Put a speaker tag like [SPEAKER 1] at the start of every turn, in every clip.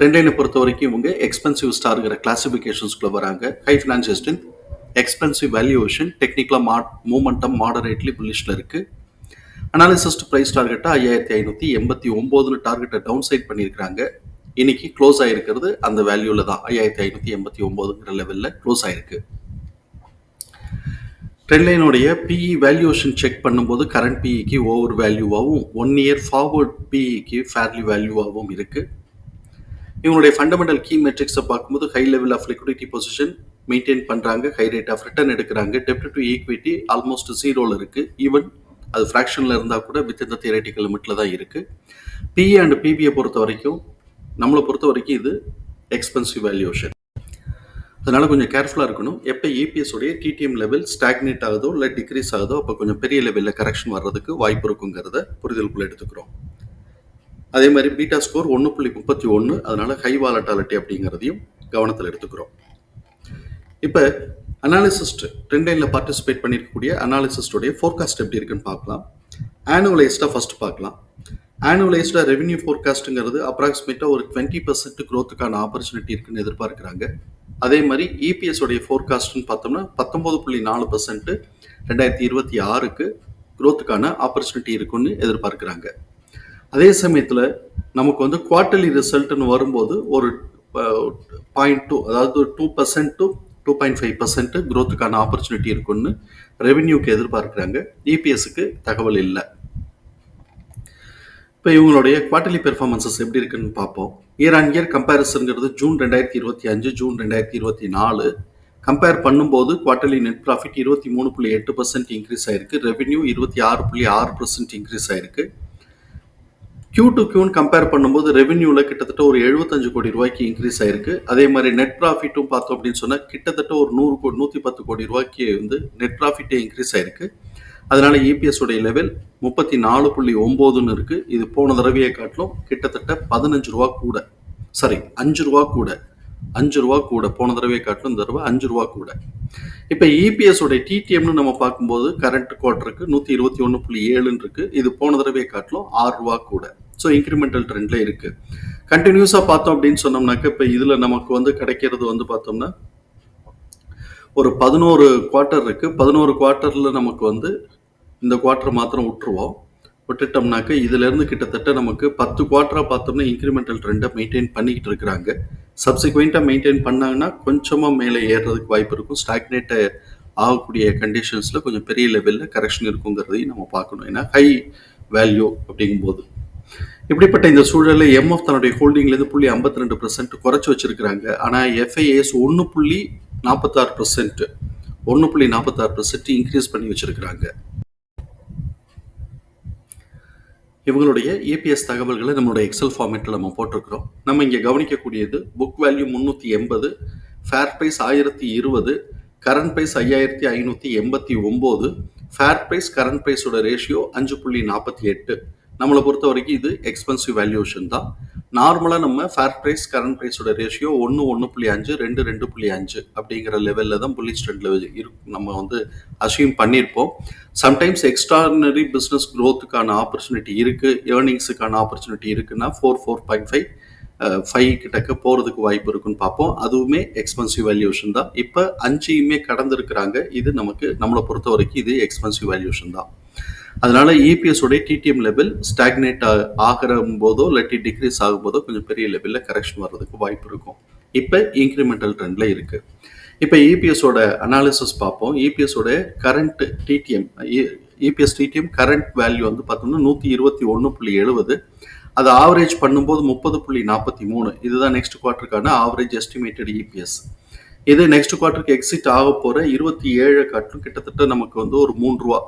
[SPEAKER 1] ட்ரெண்ட்லைனை பொறுத்த வரைக்கும் இவங்க எக்ஸ்பென்சிவ் ஸ்டாருங்கிற கிளாசிஃபிகேஷன்ஸ்குள்ளே வராங்க. High financial strength expensive valuation டெக்னிக்கலாக மா மூமெண்டம் மாடரேட்லி புல்லிஷில் இருக்குது அனாலிசிஸ்ட் ப்ரைஸ் டார்கெட்டாக ஐயாயிரத்தி ஐநூற்றி எண்பத்தி ஒம்போதுன்னு டார்கெட்டை டவுன் சைட் பண்ணியிருக்கிறாங்க. இன்னைக்கு க்ளோஸ் ஆகிருக்கிறது அந்த வேல்யூவில் தான். ஐயாயிரத்தி ஐநூற்றி எண்பத்தி ஒம்போதுங்கிற லெவலில் க்ளோஸ் ஆகிருக்கு ட்ரெண்ட்லைனுடைய பிஇ வேல்யூவேஷன் செக் பண்ணும்போது கரண்ட் பிஇக்கு ஓவர் வேல்யூவாகவும் ஒன் இயர் ஃபார்வர்ட் பிஇக்கு ஃபேர்லி வேல்யூவாகவும் இருக்குது இவங்களுடைய ஃபண்டமெண்டல் கீ மெட்ரிக்ஸை பார்க்கும்போது high level of liquidity position maintain பண்ணுறாங்க ஹை ரேட் ஆஃப் ரிட்டர்ன் எடுக்கிறாங்க. டெப்ட் டு ஈக்விட்டி ஆல்மோஸ்ட் ஜீரோவில் இருக்குது ஈவன் அது ஃப்ராக்ஷனில் இருந்தால் கூட வித் இந்த தியரட்டிக்கல் லிமிட்டில் தான் இருக்குது பிஏ அண்ட் பிபியை பொறுத்த வரைக்கும் நம்மளை பொறுத்த வரைக்கும் இது எக்ஸ்பென்சிவ் வேல்யூஷன் அதனால் கொஞ்சம் கேர்ஃபுல்லாக இருக்கணும். எப்போ ஏபிஎஸ் உடைய டிடிஎம் லெவல் ஸ்டாக்னேட் ஆகுதோ இல்லை டிக்ரீஸ் ஆகுதோ அப்போ கொஞ்சம் பெரிய லெவலில் கரெக்ஷன் வர்றதுக்கு வாய்ப்பு இருக்குங்கிறத புரிதலுக்குள்ளே எடுத்துக்கிறோம். அதே மாதிரி பீட்டா ஸ்கோர் ஒன்று புள்ளி முப்பத்தி ஒன்று அதனால் ஹை வாலட்டாலிட்டி அப்படிங்கிறதையும் கவனத்தில் எடுத்துக்கிறோம். இப்போ அனாலிசிஸ்ட் ட்ரெண்ட்லைனில் பார்ட்டிசிபேட் பண்ணியிருக்கக்கூடிய அனாலிசிஸ்டுடைய ஃபோர்காஸ்ட் எப்படி இருக்குன்னு பார்க்கலாம். ஆனுவலைஸ்டாக ஃபஸ்ட்டு பார்க்கலாம். ஆனுவலைஸ்டாக ரெவென்யூ ஃபோர்காஸ்ட்டுங்கிறது அப்ராக்சிமேட்டாக ஒரு டுவெண்ட்டி பர்சன்ட் க்ரோத்துக்கான ஆப்பர்ச்சுனிட்டி இருக்குன்னு எதிர்பார்க்குறாங்க. அதே மாதிரி இபிஎஸோடைய ஃபோர்காஸ்ட்னு பார்த்தோம்னா பத்தொம்பது புள்ளி நாலு பர்சன்ட்டு ரெண்டாயிரத்தி இருபத்தி ஆறுக்கு க்ரோத்துக்கான ஆப்பர்ச்சுனிட்டி இருக்குன்னு எதிர்பார்க்குறாங்க. அதே சமயத்தில் நமக்கு வந்து குவார்ட்டர்லி ரிசல்ட்னு வரும்போது ஒரு பாயிண்ட் டூ அதாவது two percent to two point five percent க்ரோத்துக்கான opportunity இருக்குன்னு ரெவென்யூக்கு எதிர்பார்க்குறாங்க. இபிஎஸ்க்கு தகவல் இல்லை. இப்போ இவங்களுடைய குவார்ட்டர்லி பெர்ஃபார்மன்சஸ் எப்படி இருக்குன்னு பார்ப்போம். இயர் ஆன் இயர் கம்பேரிசன்ங்கிறது ஜூன் ரெண்டாயிரத்தி இருபத்தி அஞ்சு ஜூன் ரெண்டாயிரத்தி இருபத்தி நாலு. கம்பேர் பண்ணும்போது குவார்ட்டர்லி நெட் ப்ராஃபிட் இருபத்தி மூணு புள்ளி எட்டு பர்சன்ட் இன்க்ரீஸ் ஆயிருக்கு. ரெவென்யூ இருபத்தி ஆறு புள்ளி ஆறு பர்சன்ட் இன்க்ரீஸ் ஆயிருக்கு. கியூ டு கியூன்னு கம்பேர் பண்ணும்போது ரெவென்யூவில் கிட்டத்தட்ட ஒரு எழுபத்தஞ்சு கோடி ரூபாய்க்கு இன்க்ரீஸ் ஆயிருக்கு. அதே மாதிரி நெட் ப்ராஃபிட்டும் பார்த்தோம் அப்படின்னு சொன்னால் கிட்டத்தட்ட ஒரு நூறு கோடி நூற்றி பத்து கோடி ரூபாய்க்கு வந்து நெட் ப்ராஃபிட்டே இன்க்ரீஸ் ஆயிருக்கு. அதனால இபிஎஸ் உடைய லெவல் முப்பத்தி நாலு புள்ளி ஒம்போதுன்னு இருக்கு. இது போன தடவையை காட்டிலும் கிட்டத்தட்ட பதினஞ்சு ரூபா கூட. சாரி அஞ்சு ரூபா கூட. அஞ்சு ரூபா கூட. போன தடவையை காட்டிலும் இந்த தடவை அஞ்சு ரூபா கூட. இப்போ இபிஎஸ் உடைய டிடிஎம்னு நம்ம பார்க்கும்போது கரண்ட் குவார்டருக்கு நூற்றி இருபத்தி ஒன்று புள்ளி ஏழுன்னு இருக்கு. இது போன தடவையை காட்டிலும் ஆறு ரூபா கூட. ஸோ இன்க்ரிமெண்டல் ட்ரெண்ட்ல இருக்கு. கண்டினியூஸாக பார்த்தோம் அப்படின்னு சொன்னோம்னாக்க இப்போ இதில் நமக்கு வந்து கிடைக்கிறது வந்து பார்த்தோம்னா ஒரு பதினோரு குவார்ட்டர் இருக்கு. பதினோரு குவார்ட்டரில் நமக்கு வந்து இந்த குவார்ட்டர் மாத்திரம் விட்டுருவோம். விட்டுட்டோம்னாக்க இதுலேருந்து கிட்டத்தட்ட நமக்கு பத்து குவார்ட்டராக பார்த்தோம்னா இன்க்ரிமெண்டல் ட்ரெண்டை மெயின்டைன் பண்ணிக்கிட்டு இருக்கிறாங்க. சப்சிக்வெண்ட்டாக மெயின்டைன் பண்ணாங்கன்னா கொஞ்சமாக மேலே ஏறுறதுக்கு வாய்ப்பு இருக்கும். ஸ்டாக்னேட்டை ஆகக்கூடிய கண்டிஷன்ஸில் கொஞ்சம் பெரிய லெவலில் கரெக்ஷன் இருக்குங்கிறதையும் நம்ம பார்க்கணும். ஏன்னா ஹை வேல்யூ அப்படிங்கும்போது. இப்படிப்பட்ட இந்த சூழலில் எம்எஃப் தன்னுடைய ஹோல்டிங்லேருந்து புள்ளி ஐம்பத்தி ரெண்டு பர்சன்ட் குறைச்சி வச்சிருக்கிறாங்க. ஆனால் எஃப்ஐஏஎஸ் ஒன்று புள்ளி நாற்பத்தாறு பர்சன்ட் ஒன்று புள்ளி நாற்பத்தாறு பர்சன்ட் இன்க்ரீஸ் பண்ணி வச்சிருக்கிறாங்க. இவங்களுடைய ஏபிஎஸ் தகவல்களை நம்மளுடைய எக்ஸல் ஃபார்மேட்டில் நம்ம போட்டிருக்கிறோம். நம்ம இங்கே கவனிக்கக்கூடியது புக் வேல்யூ முந்நூற்றி எண்பது ஃபேர் ப்ரைஸ் ஆயிரத்தி இருபது கரண்ட் ப்ரைஸ் ஐயாயிரத்தி ஐநூற்றி எண்பத்தி ஒம்பது ஃபேர் ப்ரைஸ் கரண்ட் ப்ரைஸோட ரேஷியோ அஞ்சு புள்ளி நாற்பத்தி எட்டு. நம்மளை பொறுத்த வரைக்கும் இது எக்ஸ்பென்சிவ் வேல்யூஷன் தான். நார்மலாக நம்ம ஃபேர் ப்ரைஸ் கரண்ட் ப்ரைஸோட ரேஷியோ ஒன்று ஒன்று புள்ளி அஞ்சு ரெண்டு ரெண்டு புள்ளி அஞ்சு அப்படிங்கிற லெவலில் தான் புள்ளி ஸ்ட்ரெண்டில் இருக்கும் நம்ம வந்து அசியூம் பண்ணியிருப்போம். சம்டைம்ஸ் எக்ஸ்ட்ரானரி பிஸ்னஸ் க்ரோத்துக்கான ஆப்பர்ச்சுனிட்டி இருக்குது ஏர்னிங்ஸுக்கான ஆப்பர்ச்சுனிட்டி இருக்குன்னா four four point five five கிட்டக்க போகிறதுக்கு வாய்ப்பு இருக்குன்னு பார்ப்போம். அதுவுமே எக்ஸ்பென்சிவ் வேல்யூஷன் தான். இப்போ அஞ்சையுமே கடந்திருக்கிறாங்க. இது நமக்கு நம்மளை பொறுத்த வரைக்கும் இது எக்ஸ்பென்சிவ் வேல்யூஷன் தான். அதனால இபிஎஸ் உடைய டிடிஎம் லெவல் ஸ்டாக்னேட் ஆகிற போதோ இல்லாட்டி டிக்ரீஸ் ஆகும் போதோ கொஞ்சம் பெரிய லெவலில் கரெக்ஷன் வர்றதுக்கு வாய்ப்பு இருக்கும். இப்போ இன்க்ரிமெண்டல் ட்ரெண்டில் இருக்கு. இப்போ இபிஎஸோட அனாலிசிஸ் பார்ப்போம். இபிஎஸோட current TTM EPS TTM current value வந்து பார்த்தோம்னா நூற்றி இருபத்தி ஒன்று புள்ளி எழுபது அதை ஆவரேஜ் பண்ணும்போது முப்பது புள்ளி நாற்பத்தி மூணு. இதுதான் நெக்ஸ்ட் குவார்ட்டருக்கான ஆவரேஜ் எஸ்டிமேட்டட் இபிஎஸ் இது நெக்ஸ்ட் குவார்ட்டருக்கு எக்ஸிட் ஆக போகிற இருபத்தி ஏழு காட்டிலும் கிட்டத்தட்ட நமக்கு வந்து ஒரு மூன்று ரூபா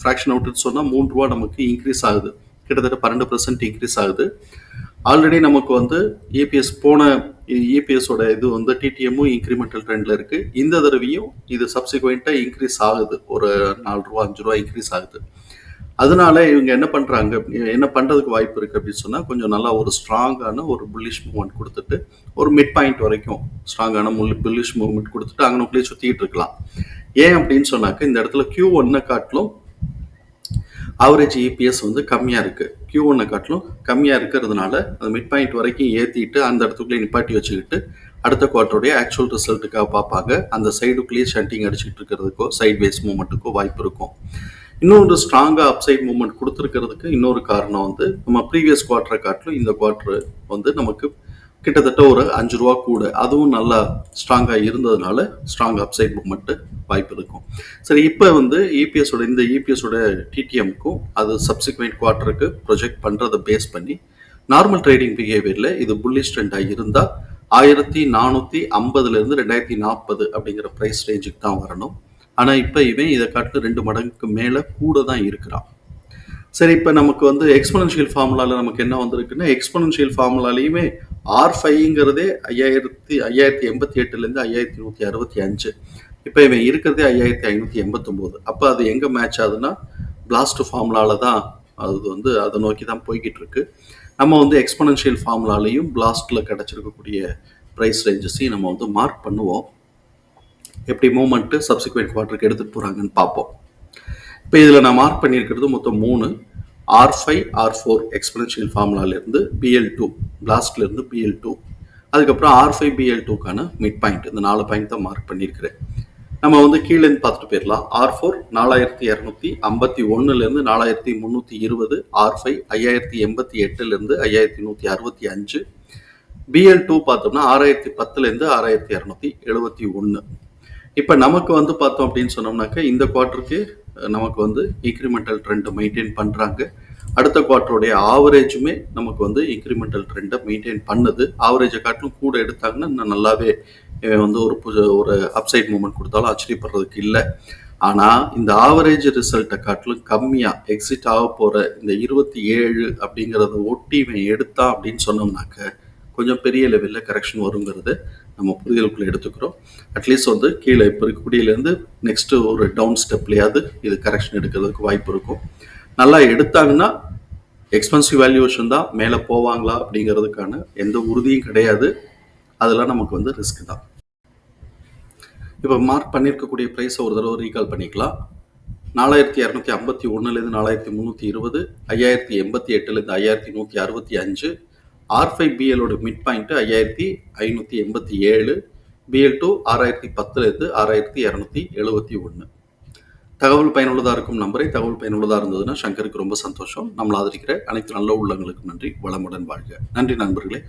[SPEAKER 1] ஃப்ராக்ஷன் அவுட்னு சொன்னால் மூணு ரூபா நமக்கு இன்க்ரீஸ் ஆகுது. கிட்டத்தட்ட பன்னெண்டு பர்சன்ட் இன்க்ரீஸ் ஆகுது. ஆல்ரெடி நமக்கு வந்து இபிஎஸ் போன ஏபிஎஸோட இது வந்து டிடிஎம்மும் இன்க்ரிமெண்டல் ட்ரெண்டில் இருக்குது இந்த தடவையும் இது சப்சிக்வெண்ட்டாக இன்க்ரீஸ் ஆகுது. ஒரு நாலு ரூபா அஞ்சு ரூபா இன்க்ரீஸ் ஆகுது. அதனால இவங்க என்ன பண்ணுறாங்க என்ன பண்ணுறதுக்கு வாய்ப்பு இருக்குது அப்படின்னு சொன்னால் கொஞ்சம் நல்லா ஒரு ஸ்ட்ராங்கான ஒரு புல்லிஷ் மூவ்மெண்ட் கொடுத்துட்டு ஒரு மிட் பாயிண்ட் வரைக்கும் ஸ்ட்ராங்கான முல் புல்லிஷ் மூவ்மெண்ட் கொடுத்துட்டு அங்கனுக்குள்ளேயே சுற்றிட்டு இருக்கலாம். ஏன் அப்படின்னு சொன்னாக்க இந்த இடத்துல கியூ ஒன்னை காட்டிலும் ஆவரேஜ் இபிஎஸ் வந்து கம்மியாக இருக்குது கியூ ஒன்னை காட்டிலும் கம்மியாக இருக்கிறதுனால அந்த மிட் பாயிண்ட் வரைக்கும் ஏற்றிட்டு அந்த இடத்துக்குள்ளே நிப்பாட்டி வச்சுக்கிட்டு அடுத்த குவார்ட்டருடைய ஆக்சுவல் ரிசல்ட்டுக்காக பார்ப்பாங்க. அந்த சைடுக்குள்ளேயே ஷண்டிங் அடிச்சுட்டு இருக்கிறதுக்கோ சைட் வேஸ் மூமெண்ட்டுக்கோ வாய்ப்பு இருக்கும். இன்னொரு ஸ்ட்ராங்காக அப்சைட் மூமெண்ட் கொடுத்துருக்கிறதுக்கு இன்னொரு காரணம் வந்து நம்ம ப்ரீவியஸ் குவார்ட்டரை காட்டிலும் இந்த குவார்ட்டர் வந்து நமக்கு கிட்டத்தட்ட ஒரு அஞ்சு ரூபா கூட. அதுவும் நல்லா ஸ்ட்ராங்காக இருந்ததுனால ஸ்ட்ராங் அப்சைட் மூமெண்ட்டு வாய்ப்பு இருக்கும். சரி இப்போ வந்து இபிஎஸோட இந்த இபிஎஸோட டிடிஎம்க்கும் அது சப்சிக்வெண்ட் குவார்ட்டருக்கு ப்ரொஜெக்ட் பண்ணுறதை பேஸ் பண்ணி நார்மல் ட்ரேடிங் பிஹேவியரில் இது புல்லிஷ் ட்ரெண்டாக இருந்தால் ஆயிரத்தி நானூற்றி ஐம்பதுலேருந்து ரெண்டாயிரத்தி நாற்பது அப்படிங்கிற ப்ரைஸ் ரேஞ்சுக்கு தான் வரணும். ஆனால் இப்போ இவன் இதை காட்டிலும் ரெண்டு மடங்குக்கு மேலே கூட தான் இருக்கிறான். சரி இப்போ நமக்கு வந்து எக்ஸ்பனன்ஷியல் ஃபார்முலாவில் நமக்கு என்ன வந்திருக்குன்னா எக்ஸ்பனன்ஷியல் ஃபார்முலாலையுமே ஆர் ஃபைங்கிறதே ஐயாயிரத்தி ஐயாயிரத்தி எண்பத்தி எட்டுலேருந்து ஐயாயிரத்தி நூற்றி அறுபத்தி அஞ்சு. இப்போ இவன் இருக்கிறதே ஐயாயிரத்தி ஐநூற்றி எண்பத்தொம்போது. அப்போ அது எங்கே மேட்ச் ஆகுதுன்னா பிளாஸ்ட் ஃபார்முலாவில் தான் அது வந்து அதை நோக்கி தான் போய்கிட்டு இருக்கு நம்ம வந்து எக்ஸ்பனன்ஷியல் ஃபார்முலாலையும் பிளாஸ்ட்டில் கிடச்சிருக்கக்கூடிய ப்ரைஸ் ரேஞ்சஸையும் நம்ம வந்து மார்க் பண்ணுவோம். எப்படி மூமெண்ட்டு சப்சிக்வெண்ட் குவார்ட்டருக்கு எடுத்துகிட்டு போகிறாங்கன்னு பார்ப்போம். இப்போ இதில் நான் மார்க் பண்ணியிருக்கிறது மொத்தம் மூணு. R five R four exponential ஃபார்முலாலேருந்து PL two பிளாஸ்ட்லேருந்து பிஎல் டூ அதுக்கப்புறம் ஆர் ஃபைவ் பிஎல் டூக்கான மிட் பாயிண்ட் இந்த நாலு பாயிண்ட் தான் மார்க் பண்ணியிருக்கிறேன். நம்ம வந்து கீழேருந்து பார்த்துட்டு போயிடலாம். ஆர் ஃபோர் நாலாயிரத்தி இரநூத்தி ஐம்பத்தி ஒன்றுலேருந்து நாலாயிரத்தி முந்நூற்றி இருபது. ஆர் ஃபைவ் ஐயாயிரத்தி எண்பத்தி எட்டுலேருந்து ஐயாயிரத்தி நூற்றி அறுபத்தி அஞ்சு. பிஎல் டூ பார்த்தோம்னா ஆறாயிரத்தி பத்துலேருந்து ஆறாயிரத்தி இரநூத்தி எழுபத்தி ஒன்று இப்போ நமக்கு வந்து பார்த்தோம் அப்படின்னு சொன்னோம்னாக்க இந்த குவார்ட்டருக்கு நமக்கு வந்து இன்க்ரிமெண்டல் ட்ரெண்டை மெயின்டைன் பண்ணுறாங்க அடுத்த குவார்ட்டருடைய ஆவரேஜுமே நமக்கு வந்து இன்க்ரிமெண்டல் ட்ரெண்டை மெயின்டைன் பண்ணுது. ஆவரேஜை காட்டிலும் கூட எடுத்தாங்கன்னா இன்னும் நல்லாவே வந்து ஒரு புது ஒரு அப்சைட் மூமெண்ட் கொடுத்தாலும் ஆச்சரியப்படுறதுக்கு இல்லை. ஆனால் இந்த ஆவரேஜ் ரிசல்ட்டை காட்டிலும் கம்மியாக எக்ஸிட் ஆக போகிற இந்த இருபத்தி ஏழு அப்படிங்கிறத ஒட்டி இவன் எடுத்தான் அப்படின்னு சொன்னோம்னாக்க கொஞ்சம் பெரிய லெவலில் கரெக்ஷன் வருங்கிறது. நம்ம புரிதலுக்குள்ளே எடுத்துக்கிறோம். அட்லீஸ்ட் வந்து கீழே இப்போ இருக்கக்கூடியிலேருந்து நெக்ஸ்ட்டு ஒரு டவுன் ஸ்டெப்லேயாவது இது கரெக்ஷன் எடுக்கிறதுக்கு வாய்ப்பு இருக்கும். நல்லா எடுத்தாங்கன்னா எக்ஸ்பென்சிவ் வேல்யூவேஷன் தான் மேலே போவாங்களா அப்படிங்கிறதுக்கான எந்த உறுதியும் கிடையாது. அதெல்லாம் நமக்கு வந்து ரிஸ்க் தான். இப்போ மார்க் பண்ணியிருக்கக்கூடிய ப்ரைஸை ஒரு தடவை ரீகால் பண்ணிக்கலாம். நாலாயிரத்தி இரநூத்தி ஐம்பத்தி ஒன்றுலேருந்து நாலாயிரத்தி முந்நூற்றி இருபது ஐயாயிரத்தி எண்பத்தி எட்டுலேருந்து ஐயாயிரத்தி நூற்றி அறுபத்தி அஞ்சு ஆர் ஃபைவ் பிஎலோட மிட் பாயிண்ட்டு ஐயாயிரத்தி ஐநூற்றி எண்பத்தி ஏழு பிஎல் டூ ஆறாயிரத்தி பத்துலேருந்து ஆறாயிரத்தி இரநூத்தி எழுபத்தி ஒன்று. தகவல் பயனுள்ளதாக இருக்கும் நம்பரை தகவல் பயனுள்ளதாக இருந்ததுன்னா சங்கருக்கு ரொம்ப சந்தோஷம். நம்மளை ஆதரிக்கிற அனைத்து நல்ல உள்ளங்களுக்கும் நன்றி. வளமுடன் வாழ்க. நன்றி நண்பர்களே.